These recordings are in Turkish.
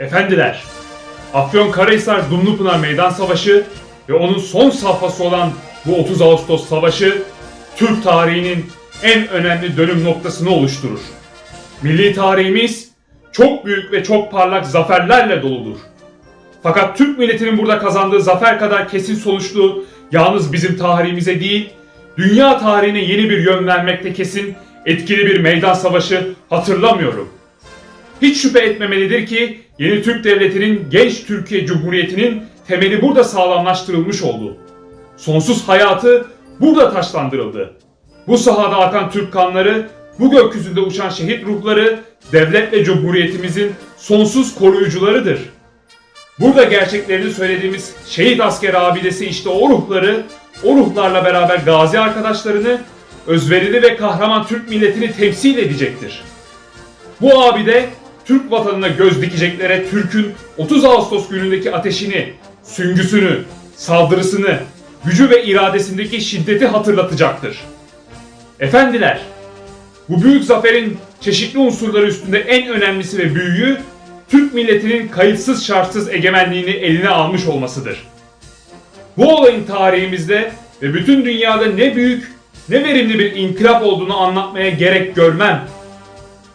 Efendiler, Afyonkarahisar Dumlupınar Meydan Savaşı ve onun son safhası olan bu 30 Ağustos Savaşı Türk tarihinin en önemli dönüm noktasını oluşturur. Milli tarihimiz çok büyük ve çok parlak zaferlerle doludur. Fakat Türk milletinin burada kazandığı zafer kadar kesin sonuçlu yalnız bizim tarihimize değil, dünya tarihine yeni bir yön vermekte kesin etkili bir meydan savaşı hatırlamıyorum. Hiç şüphe etmemelidir ki yeni Türk Devleti'nin genç Türkiye Cumhuriyeti'nin temeli burada sağlamlaştırılmış oldu. Sonsuz hayatı burada taşlandırıldı. Bu sahada akan Türk kanları, bu gökyüzünde uçan şehit ruhları devlet ve cumhuriyetimizin sonsuz koruyucularıdır. Burada gerçeklerini söylediğimiz şehit asker abidesi işte o ruhları, o ruhlarla beraber gazi arkadaşlarını, özverili ve kahraman Türk milletini temsil edecektir. Bu abide Türk vatanına göz dikeceklere Türk'ün 30 Ağustos günündeki ateşini, süngüsünü, saldırısını, gücü ve iradesindeki şiddeti hatırlatacaktır. Efendiler, bu büyük zaferin çeşitli unsurları üstünde en önemlisi ve büyüğü Türk milletinin kayıtsız şartsız egemenliğini eline almış olmasıdır. Bu olayın tarihimizde ve bütün dünyada ne büyük ne verimli bir inkılap olduğunu anlatmaya gerek görmem.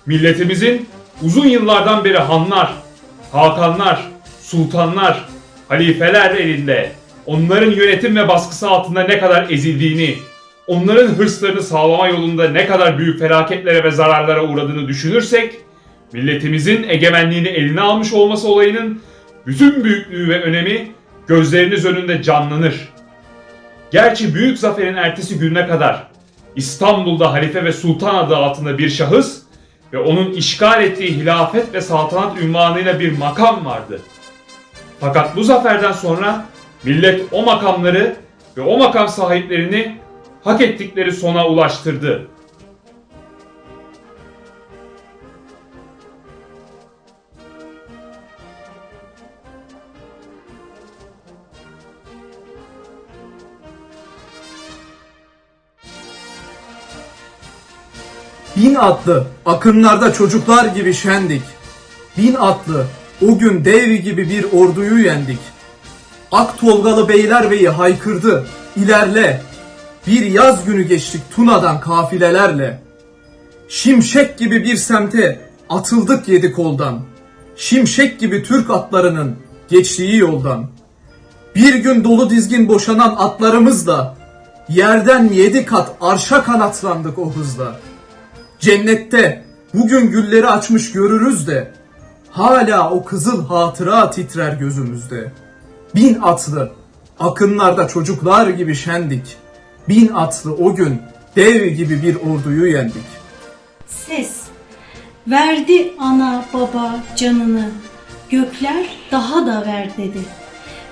Milletimizin uzun yıllardan beri hanlar, hakanlar, sultanlar, halifeler elinde onların yönetim ve baskısı altında ne kadar ezildiğini, onların hırslarını sağlama yolunda ne kadar büyük felaketlere ve zararlara uğradığını düşünürsek, milletimizin egemenliğini eline almış olması olayının bütün büyüklüğü ve önemi gözleriniz önünde canlanır. Gerçi büyük zaferin ertesi gününe kadar İstanbul'da halife ve sultan adı altında bir şahıs ve onun işgal ettiği hilafet ve saltanat ünvanıyla bir makam vardı. Fakat bu zaferden sonra millet o makamları ve o makam sahiplerini hak ettikleri sona ulaştırdı. Bin atlı, akınlarda çocuklar gibi şendik. Bin atlı, o gün dev gibi bir orduyu yendik. Ak Tolgalı Beylerbeyi haykırdı, ilerle. Bir yaz günü geçtik Tuna'dan kafilelerle. Şimşek gibi bir semte atıldık yedi koldan. Şimşek gibi Türk atlarının geçtiği yoldan. Bir gün dolu dizgin boşanan atlarımızla yerden yedi kat arşa kanatlandık o hızla. Cennette bugün gülleri açmış görürüz de hala o kızıl hatıra titrer gözümüzde. Bin atlı akınlarda çocuklar gibi şendik. Bin atlı o gün dev gibi bir orduyu yendik. Ses Verdi ana baba canını Gökler daha da ver dedi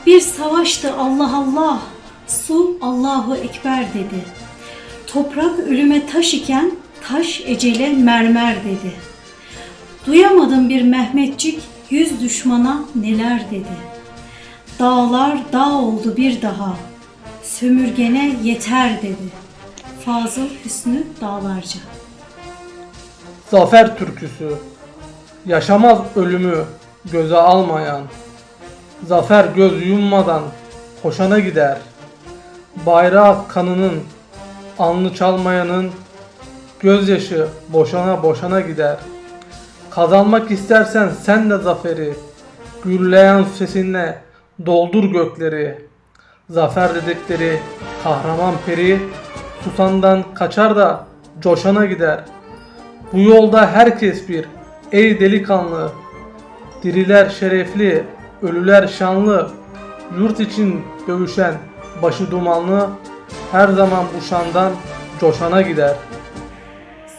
Bir savaştı Allah Allah Su Allahu Ekber dedi Toprak ölüme taş iken Taş ecele mermer dedi. Duyamadım bir Mehmetçik Yüz düşmana neler dedi. Dağlar dağ oldu bir daha Sömürgene yeter dedi. Fazıl Hüsnü Dağlarca. Zafer türküsü Yaşamaz ölümü göze almayan Zafer göz yummadan koşana gider. Bayrağı kanının Anlı çalmayanın Gözyaşı boşana boşana gider. Kazanmak istersen sen de zaferi Gürleyen sesinle doldur gökleri. Zafer dedikleri kahraman peri Susandan kaçar da coşana gider. Bu yolda herkes bir ey delikanlı Diriler şerefli, ölüler şanlı Yurt için dövüşen başı dumanlı Her zaman bu şandan coşana gider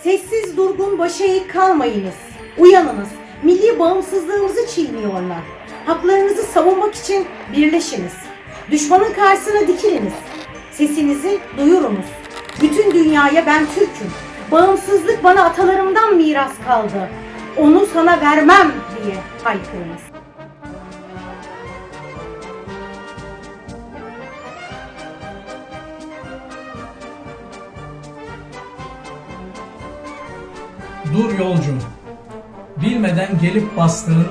Sessiz durgun başa eğik kalmayınız. Uyanınız. Milli bağımsızlığımızı çiğniyorlar. Haklarınızı savunmak için birleşiniz. Düşmanın karşısına dikiliniz. Sesinizi duyurunuz. Bütün dünyaya ben Türk'üm. Bağımsızlık bana atalarımdan miras kaldı. Onu sana vermem diye haykırınız. Dur yolcu, bilmeden gelip bastığın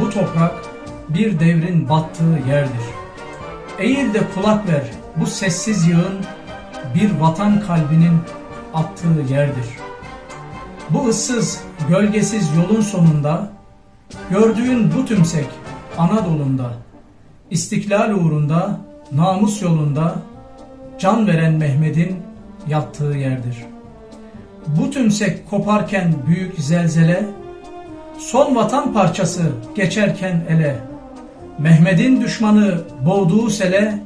Bu toprak bir devrin battığı yerdir. Eğil de kulak ver bu sessiz yığın bir vatan kalbinin attığı yerdir. Bu ıssız, gölgesiz yolun sonunda gördüğün bu tümsek Anadolu'nda istiklal uğrunda, namus yolunda can veren Mehmet'in yattığı yerdir. Bu tümsek koparken büyük zelzele, son vatan parçası geçerken ele, Mehmet'in düşmanı boğduğu sele,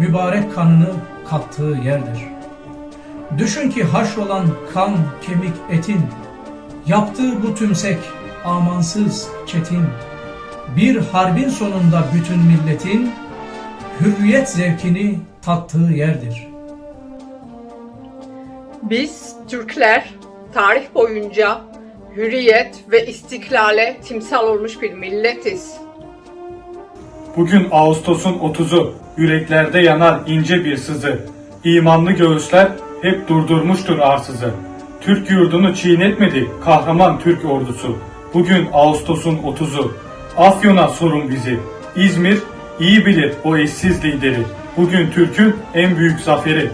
mübarek kanını kattığı yerdir. Düşün ki haşrolan kan, kemik, etin, yaptığı bu tümsek amansız, çetin, bir harbin sonunda bütün milletin hürriyet zevkini tattığı yerdir. Biz Türkler tarih boyunca hürriyet ve istiklale timsal olmuş bir milletiz. Bugün Ağustos'un 30'u, yüreklerde yanar ince bir sızı. İmanlı göğüsler hep durdurmuştur arsızı. Türk yurdunu çiğnetmedi kahraman Türk ordusu. Bugün Ağustos'un 30'u. Afyon'a sorun bizi. İzmir iyi bilir o eşsiz lideri. Bugün Türk'ün en büyük zaferi.